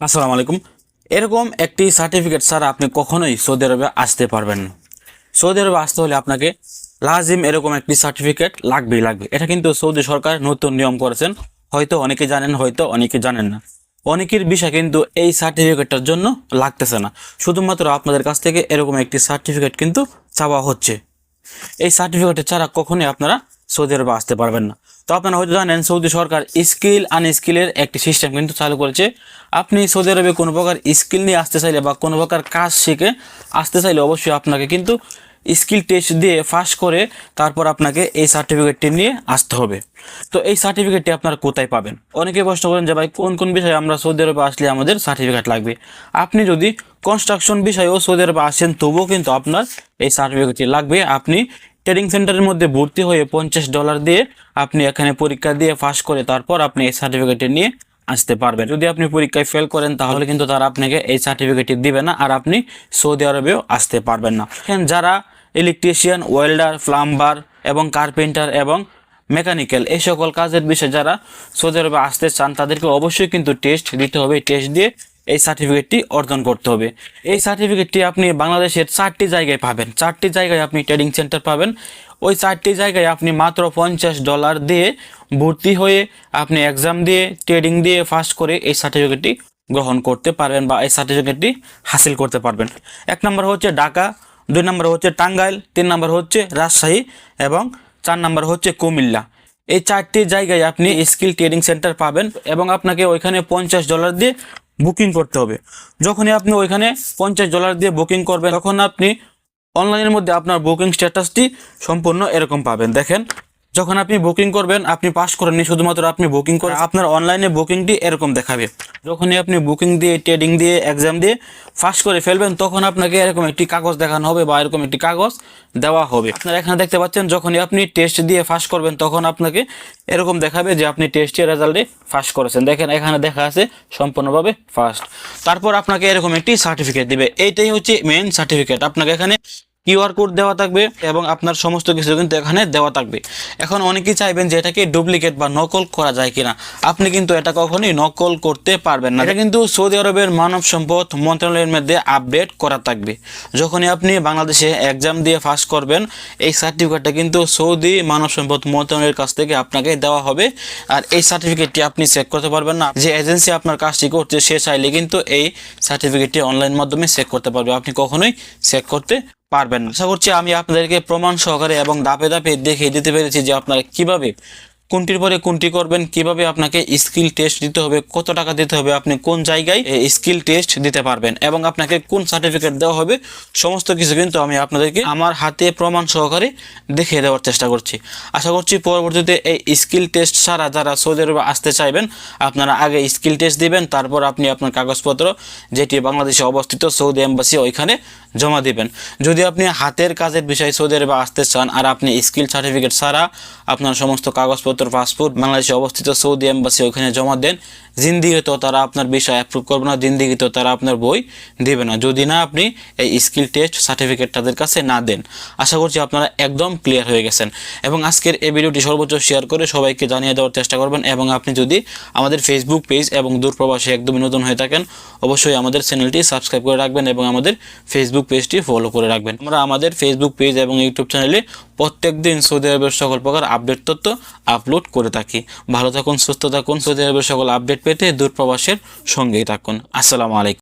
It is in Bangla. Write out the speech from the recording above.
আসসালামু আলাইকুম। এরকম একটি সার্টিফিকেট ছাড়া আপনি কখনোই সৌদি আরবে আসতে পারবেন না। সৌদি আরবে আসতে হলে আপনাকে লাজিম এরকম একটি সার্টিফিকেট লাগবেই লাগবে। এটা কিন্তু সৌদি সরকার নতুন নিয়ম করেছেন। হয়তো অনেকে জানেন, হয়তো অনেকে জানেন না। অনেকের বিষয় কিন্তু এই সার্টিফিকেটটার জন্য লাগতেছে না। শুধুমাত্র আপনাদের কাছ থেকে এরকম একটি সার্টিফিকেট কিন্তু চাওয়া হচ্ছে। এই সার্টিফিকেট ছাড়া কখনোই আপনারা সৌদি আরবে আসতে পারবেন না। তো আপনারা হয়তো জানেন, সৌদি সরকার স্কিল আনস্কিলের একটি সিস্টেম কিন্তু চালু করেছে। আপনি সৌদি আরবে কোনো প্রকার স্কিল নিয়ে আসতে চাইলে বা কোনো প্রকার কাজ শিখে আসতে চাইলে অবশ্যই আপনাকে কিন্তু স্কিল টেস্ট দিয়ে ফার্স্ট করে তারপর আপনাকে এই সার্টিফিকেটটি নিয়ে আসতে হবে। তো এই সার্টিফিকেটটি আপনারা কোথায় পাবেন? অনেকে প্রশ্ন করেন যে ভাই, কোন কোন বিষয়ে আমরা সৌদি আরবে আসলে আমাদের সার্টিফিকেট লাগবে? আপনি যদি কনস্ট্রাকশন বিষয়েও সৌদি আরবে আসেন, তবুও কিন্তু আপনার এই সার্টিফিকেটটি লাগবে। আপনি ট্রেনিং সেন্টারের মধ্যে ভর্তি হয়ে পঞ্চাশ ডলার দিয়ে আপনি এখানে পরীক্ষা দিয়ে পাস করে তারপর আপনি এই সার্টিফিকেটটি নিয়ে আসতে পারবেন। যদি আপনি পরীক্ষায় ফেল করেন, তাহলে কিন্তু তারা আপনাকে এই সার্টিফিকেটটি দিবে না আর আপনি সৌদি আরবেও আসতে পারবেন না। যারা ইলেকট্রিশিয়ান ওয়েল্ডার প্লাম্বার এবং কার্পেন্টার এবং মেকানিক্যাল এই সকল কাজের বিষয়ে যারা সৌদি আরবে আসতে চান, তাদেরকে অবশ্যই কিন্তু টেস্ট দিতে হবে। টেস্ট দিয়ে এই সার্টিফিকেটটি অর্জন করতে হবে। এই সার্টিফিকেটটি আপনি বাংলাদেশের চারটি জায়গায় পাবেন। চারটি জায়গায় আপনি ট্রেডিং সেন্টার পাবেন। ওই চারটি জায়গায় আপনি মাত্র পঞ্চাশ ডলার দিয়ে ভর্তি হয়ে আপনি এক্সাম দিয়ে ট্রেডিং দিয়ে ফার্স্ট করে এই সার্টিফিকেটটি গ্রহণ করতে পারবেন বা এই সার্টিফিকেটটি হাসিল করতে পারবেন। এক নম্বর হচ্ছে ঢাকা, দুই নম্বর হচ্ছে টাঙ্গাইল, তিন নম্বর হচ্ছে রাজশাহী এবং চার নম্বর হচ্ছে কুমিল্লা। এই চারটি জায়গায় আপনি স্কিল ট্রেডিং সেন্টার পাবেন এবং আপনাকে ওইখানে পঞ্চাশ ডলার দিয়ে বুকিং করতে হবে। যখনই আপনি ওইখানে পঞ্চাশ ডলার দিয়ে বুকিং করবেন, তখন আপনি অনলাইনের মধ্যে আপনার বুকিং স্ট্যাটাসটি সম্পূর্ণ এরকম পাবেন। দেখেন যখন আপনি বুকিং করবেন, আপনি পাস করেননি শুধুমাত্র আপনি বুকিং করে আপনার অনলাইনে বুকিংটি এরকম দেখাবে। যখনই আপনি বুকিং দিয়ে ট্রেডিং দিয়ে এক্সাম দিয়ে পাস করে ফেলবেন, তখন আপনাকে এরকম একটি কাগজ দেখানো হবে বা এরকম একটি কাগজ দেওয়া হবে। আপনারা এখানে দেখতে পাচ্ছেন, যখনই আপনি টেস্ট দিয়ে পাস করবেন, তখন আপনাকে এরকম দেখাবে যে আপনি টেস্টের রেজাল্টে পাস করেছেন। দেখেন, এখানে দেখা আছে সম্পূর্ণভাবে ফার্স্ট তারপর আপনাকে এরকম একটি সার্টিফিকেট দিবে। এইটাই হচ্ছে মেইন সার্টিফিকেট আপনাকে এখানে কিউআর কোড দেওয়া থাকবে এবং আপনার সমস্ত কিছু কিন্তু এখানে দেওয়া থাকবে। এখন অনেকেই চাইবেন যে এটাকে ডুপ্লিকেট বা নকল করা যায় কিনা। আপনি কিন্তু এটা কখনোই নকল করতে পারবেন না। এটা কিন্তু সৌদি আরবের মানব সম্পদ মন্ত্রণালয়ের মধ্যে আপডেট করা থাকবে। যখনই আপনি বাংলাদেশে এক্সাম দিয়ে পাস করবেন, এই সার্টিফিকেটটা কিন্তু সৌদি মানব সম্পদ মন্ত্রণালয়ের কাছ থেকে আপনাকে দেওয়া হবে। আর এই সার্টিফিকেটটি আপনি চেক করতে পারবেন না। যে এজেন্সি আপনার কাজটি করছে, সে চাইলে কিন্তু এই সার্টিফিকেটটি অনলাইন মাধ্যমে চেক করতে পারবে। আপনি কখনোই চেক করতে পারবেন আশা করছি আমি আপনাদেরকে প্রমাণ সহকারে এবং দাপে দাপে দেখিয়ে দিতে পেরেছি যে আপনারা কীভাবে কোনটির পরে কোনটি করবেন, কীভাবে আপনাকে স্কিল টেস্ট দিতে হবে, কত টাকা দিতে হবে, আপনি কোন জায়গায় স্কিল টেস্ট দিতে পারবেন এবং আপনাকে কোন সার্টিফিকেট দেওয়া হবে, সমস্ত কিছু কিন্তু আমি আপনাদেরকে আমার হাতে প্রমাণ সহকারে দেখিয়ে দেওয়ার চেষ্টা করছি। আশা করছি পরবর্তীতে এই স্কিল টেস্ট ছাড়া যারা সৌদি আরবে আসতে চাইবেন, আপনারা আগে স্কিল টেস্ট দিবেন, তারপর আপনি আপনার কাগজপত্র যেটি বাংলাদেশে অবস্থিত সৌদি এম্বাসি ওইখানে জমা দিবেন। যদি আপনি হাতের কাজের বিষয়ে সৌদি আরবে আসতে চান আর আপনি স্কিল সার্টিফিকেট ছাড়া আপনার সমস্ত কাগজপত্র পাসপোর্ট, বাংলাদেশে অবস্থিত সৌদি এম্বাসি ওইখানে জমা দেন। জিন্দিগিতেও তারা আপনার বিষয় অ্যাপ্রুভ করবে না জিন্দিগিতেও তারা আপনার বই দেবে না। যদি না আপনি এই স্কিল টেস্ট সার্টিফিকেট তাদের কাছে না দেন, আশা করছি আপনারা একদম ক্লিয়ার হয়ে গেছেন। এবং আজকের এই ভিডিওটি সর্বোচ্চ শেয়ার করে সবাইকে জানিয়ে দেওয়ার চেষ্টা করবেন। এবং আপনি যদি আমাদের ফেসবুক পেজ এবং দূরপ্রবাসে একদমই নতুন হয়ে থাকেন, অবশ্যই আমাদের চ্যানেলটি সাবস্ক্রাইব করে রাখবেন এবং আমাদের ফেসবুক পেজটি ফলো করে রাখবেন। আমরা আমাদের ফেসবুক পেজ এবং ইউটিউব চ্যানেলে প্রত্যেক দিন সৌদি আরবের সকল প্রকার আপডেট তথ্য আপলোড করে থাকি। ভালো থাকুন, সুস্থ থাকুন। সৌদি আরবের সকল আপডেট পেতে দূরপ্রবাসের সঙ্গেই থাকুন। আসসালামু আলাইকুম।